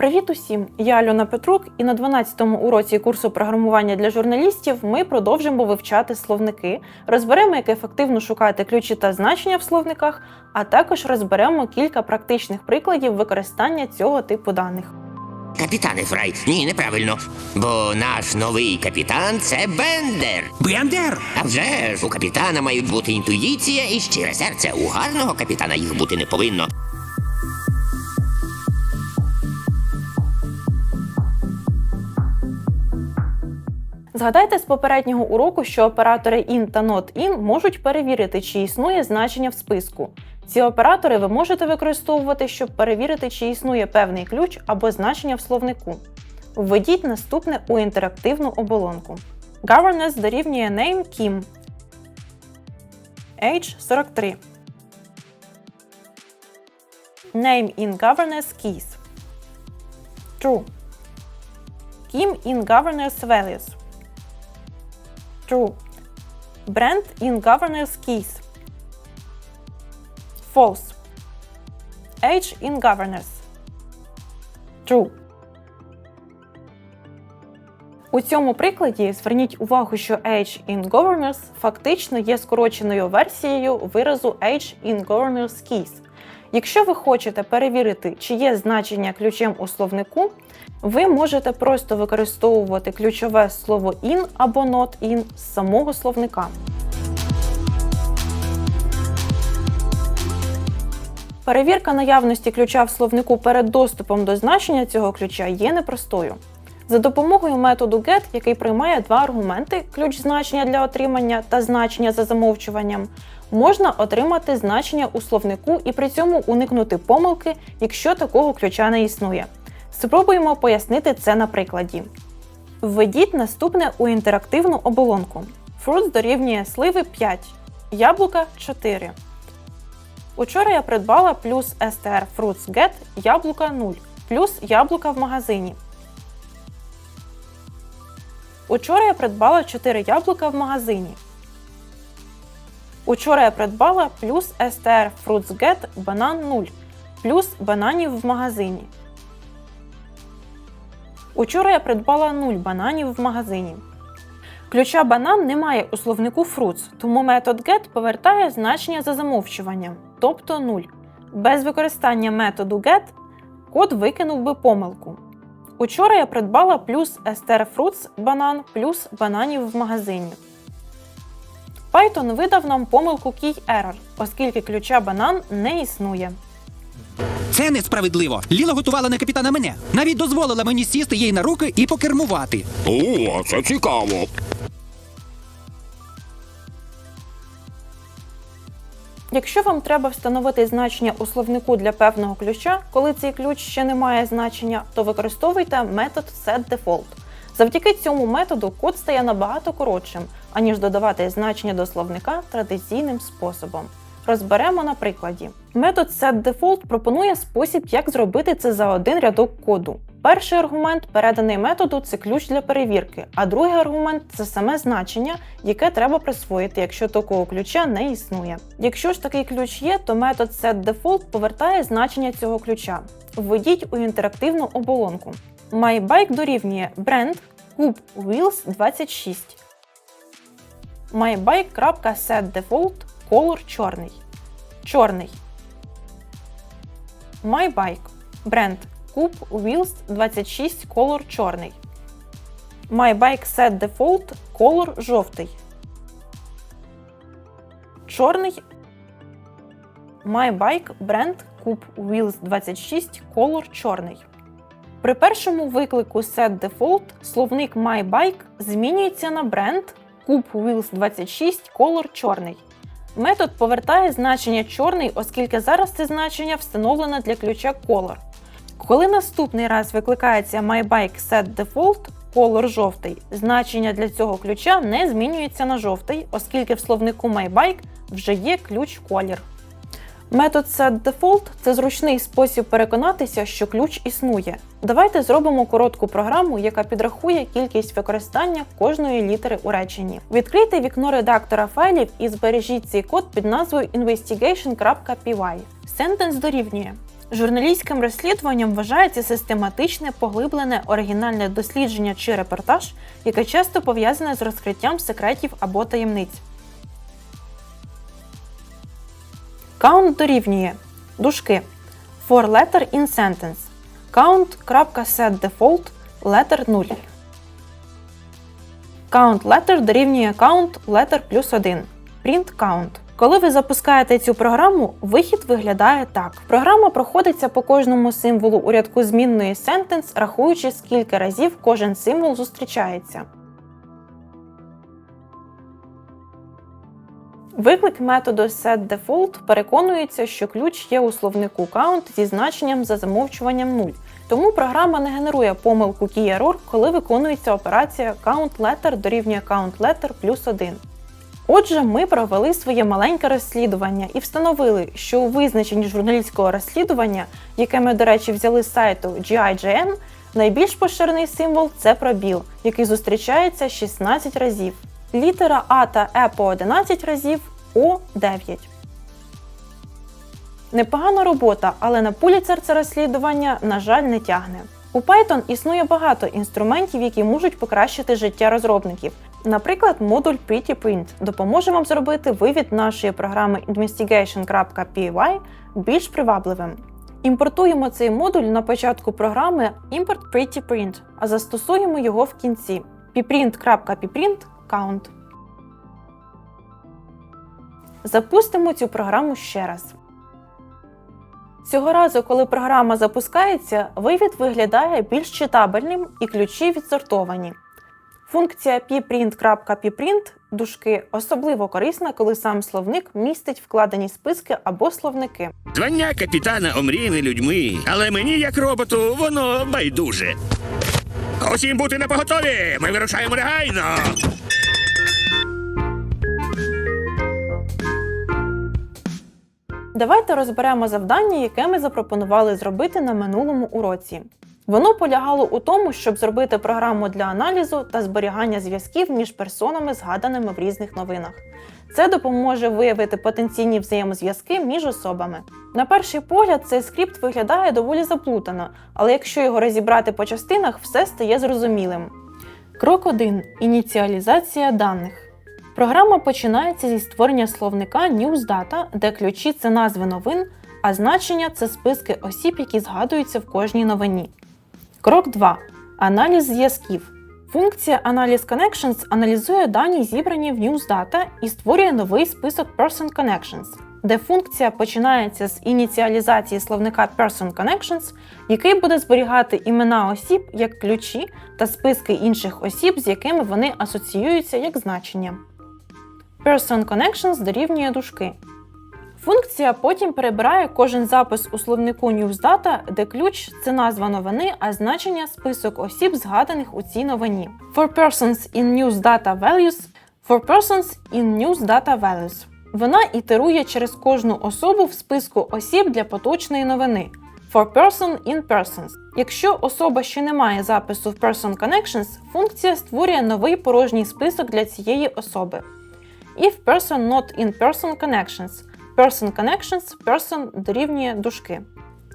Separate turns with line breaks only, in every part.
Привіт усім! Я Альона Петрук, і на 12-му уроці курсу програмування для журналістів ми продовжимо вивчати словники, розберемо, як ефективно шукати ключі та значення в словниках, а також розберемо кілька практичних прикладів використання цього типу даних.
Капітане Фрай, ні, неправильно. Бо наш новий капітан це Бендер.
Бендер!
А вже ж у капітана мають бути інтуїція і щире серце. У гарного капітана їх бути не повинно.
Згадайте з попереднього уроку, що оператори in та not in можуть перевірити, чи існує значення в списку. Ці оператори ви можете використовувати, щоб перевірити, чи існує певний ключ або значення в словнику. Введіть наступне у інтерактивну оболонку. Governess дорівнює name Kim. Age 43. Name in governess keys. True. Kim in governess values. True. Brand in governess keys. False. Age in governess. True. У цьому прикладі зверніть увагу, що Age in governors фактично є скороченою версією виразу Age in governors keys. Якщо ви хочете перевірити, чи є значення ключем у словнику, ви можете просто використовувати ключове слово in або not in з самого словника. Перевірка наявності ключа в словнику перед доступом до значення цього ключа є непростою. За допомогою методу GET, який приймає два аргументи ключ значення для отримання та значення за замовчуванням, можна отримати значення у словнику і при цьому уникнути помилки, якщо такого ключа не існує. Спробуємо пояснити це на прикладі. Введіть наступне у інтерактивну оболонку. Fruits дорівнює сливи 5, яблука 4. Учора я придбала плюс STR Fruits Get яблука 0, плюс яблука в магазині. Учора я придбала 4 яблука в магазині. Учора я придбала плюс STR Fruits Get банан 0, плюс бананів в магазині. Учора я придбала 0 бананів в магазині. Ключа банан немає у словнику fruits, тому метод get повертає значення за замовчуванням, тобто 0. Без використання методу get код викинув би помилку. Учора я придбала плюс Ester Fruits банан плюс бананів в магазині. Python видав нам помилку key error, оскільки ключа банан не існує.
Це несправедливо. Ліла готувала на капітана мене. Навіть дозволила мені сісти їй на руки і покермувати.
О, це цікаво.
Якщо вам треба встановити значення у словнику для певного ключа, коли цей ключ ще не має значення, то використовуйте метод setDefault. Завдяки цьому методу код стає набагато коротшим, аніж додавати значення до словника традиційним способом. Розберемо на прикладі. Метод setDefault пропонує спосіб, як зробити це за один рядок коду. Перший аргумент, переданий методу, це ключ для перевірки, а другий аргумент це саме значення, яке треба присвоїти, якщо такого ключа не існує. Якщо ж такий ключ є, то метод setDefault повертає значення цього ключа. Введіть у інтерактивну оболонку. MyBike дорівнює бренд Cube Wheels 26. MyBike.setDefault Color чорний. Чорний. MyBike. Бренд Cube Wheels 26 Color чорний. MyBike Set Default Color жовтий. Чорний. MyBike бренд Cube Wheels 26 Color чорний. При першому виклику Set Default словник MyBike змінюється на бренд Cube Wheels 26 Color чорний. Метод повертає значення чорний, оскільки зараз це значення встановлене для ключа Color. Коли наступний раз викликається MyBike Set Default Color жовтий, значення для цього ключа не змінюється на жовтий, оскільки в словнику MyBike вже є ключ колір. Метод setDefault – це зручний спосіб переконатися, що ключ існує. Давайте зробимо коротку програму, яка підрахує кількість використання кожної літери у реченні. Відкрийте вікно редактора файлів і збережіть цей код під назвою investigation.py. Sentence дорівнює Журналістським розслідуванням вважається систематичне, поглиблене, оригінальне дослідження чи репортаж, яке часто пов'язане з розкриттям секретів або таємниць. Count дорівнює дужки. For letter in sentence. count.setDefault letter 0 Count letter дорівнює count letter плюс 1 print count. Коли ви запускаєте цю програму, вихід виглядає так: програма проходиться по кожному символу у рядку змінної sentence, рахуючи, скільки разів кожен символ зустрічається. Виклик методу setDefault переконується, що ключ є у словнику count зі значенням за замовчуванням 0, тому програма не генерує помилку key-error, коли виконується операція countLetter дорівнює countLetter плюс 1. Отже, ми провели своє маленьке розслідування і встановили, що у визначенні журналістського розслідування, яке ми, до речі, взяли з сайту GIGN, найбільш поширений символ це пробіл, який зустрічається 16 разів. Літера А та Е по 11 разів, О 9. Непогана робота, але на Pulitzer це розслідування, на жаль, не тягне. У Python існує багато інструментів, які можуть покращити життя розробників. Наприклад, модуль PrettyPrint допоможе вам зробити вивід нашої програми investigation.py більш привабливим. Імпортуємо цей модуль на початку програми Import PrettyPrint, а застосуємо його в кінці pprint.pprint count. Запустимо цю програму ще раз. Цього разу, коли програма запускається, вивід виглядає більш читабельним і ключі відсортовані. Функція pprint.pprint дужки особливо корисна, коли сам словник містить вкладені списки або словники.
Звання капітана омріяне людьми, але мені, як роботу, воно байдуже. Усім бути на поготові! Ми вирушаємо негайно!
Давайте розберемо завдання, яке ми запропонували зробити на минулому уроці. Воно полягало у тому, щоб зробити програму для аналізу та зберігання зв'язків між персонами, згаданими в різних новинах. Це допоможе виявити потенційні взаємозв'язки між особами. На перший погляд, цей скрипт виглядає доволі заплутано, але якщо його розібрати по частинах, все стає зрозумілим. Крок 1. Ініціалізація даних. Програма починається зі створення словника NewsData, де ключі це назви новин, а значення це списки осіб, які згадуються в кожній новині. Крок 2. Аналіз зв'язків. Функція Analyze Connections аналізує дані, зібрані в NewsData, і створює новий список Person Connections, де функція починається з ініціалізації словника Person Connections, який буде зберігати імена осіб як ключі та списки інших осіб, з якими вони асоціюються як значення. Person Connections дорівнює дужки. Функція потім перебирає кожен запис у словнику NewsData, де ключ це назва новини, а значення список осіб, згаданих у цій новині. For persons in NewsData values For persons in NewsData values. Вона ітерує через кожну особу в списку осіб для поточної новини. For person in persons. Якщо особа ще не має запису в Person Connections, функція створює новий порожній список для цієї особи. If person not in person connections. Person connections person дорівнює дужки.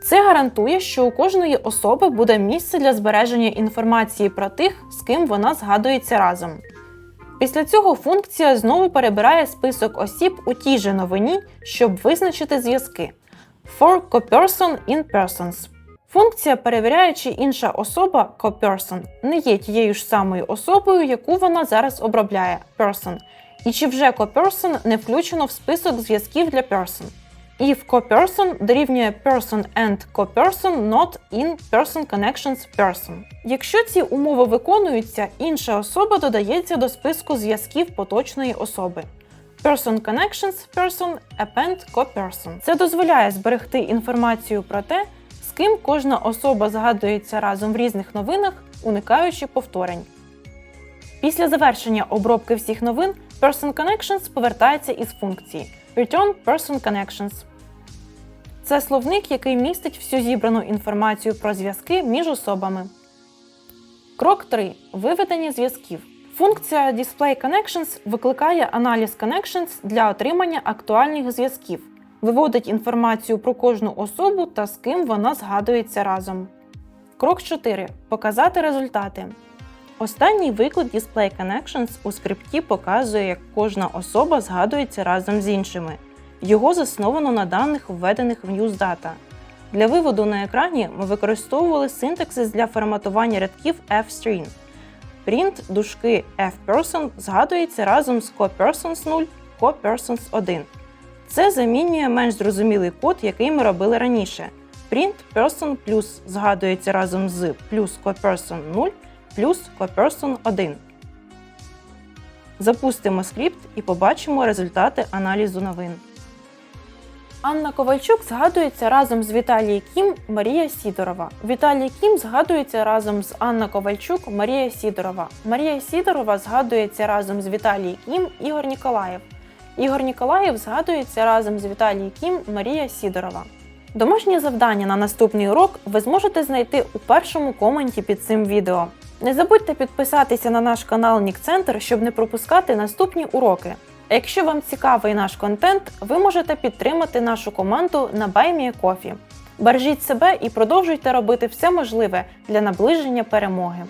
Це гарантує, що у кожної особи буде місце для збереження інформації про тих, з ким вона згадується разом. Після цього функція знову перебирає список осіб у тій же новині, щоб визначити зв'язки. For coperson in persons. Функція перевіряє, чи інша особа coperson не є тією ж самою особою, яку вона зараз обробляє person, і чи вже coperson не включено в список зв'язків для person. If coperson дорівнює person and coperson not in person connections person. Якщо ці умови виконуються, інша особа додається до списку зв'язків поточної особи. Person connections person append coperson. Це дозволяє зберегти інформацію про те, з ким кожна особа згадується разом в різних новинах, уникаючи повторень. Після завершення обробки всіх новин Person Connections повертається із функції Return Person Connections. Це словник, який містить всю зібрану інформацію про зв'язки між особами. Крок 3. Виведення зв'язків. Функція Display Connections викликає аналіз Connections для отримання актуальних зв'язків. Виводить інформацію про кожну особу та з ким вона згадується разом. Крок 4. Показати результати. Останній виклик Display Connections у скрипті показує, як кожна особа згадується разом з іншими. Його засновано на даних, введених в NewsData. Для виводу на екрані ми використовували синтаксис для форматування рядків fstring. Print дужки fperson згадується разом з copersons 0, copersons 1. Це замінює менш зрозумілий код, який ми робили раніше. Print person плюс згадується разом з плюс coperson 0 плюс coperson 1. Запустимо скрипт і побачимо результати аналізу новин. Анна Ковальчук згадується разом з Віталій Кім Марія Сідорова. Віталій Кім згадується разом з Анна Ковальчук Марія Сідорова. Марія Сідорова згадується разом з Віталій Кім Ігор Ніколаєв. Ігор Ніколаєв згадується разом з Віталій Кім Марія Сідорова. Домашнє завдання на наступний урок ви зможете знайти у першому коменті під цим відео. Не забудьте підписатися на наш канал Нікцентр, щоб не пропускати наступні уроки. А якщо вам цікавий наш контент, ви можете підтримати нашу команду на BuyMeACoffee. Бережіть себе і продовжуйте робити все можливе для наближення перемоги.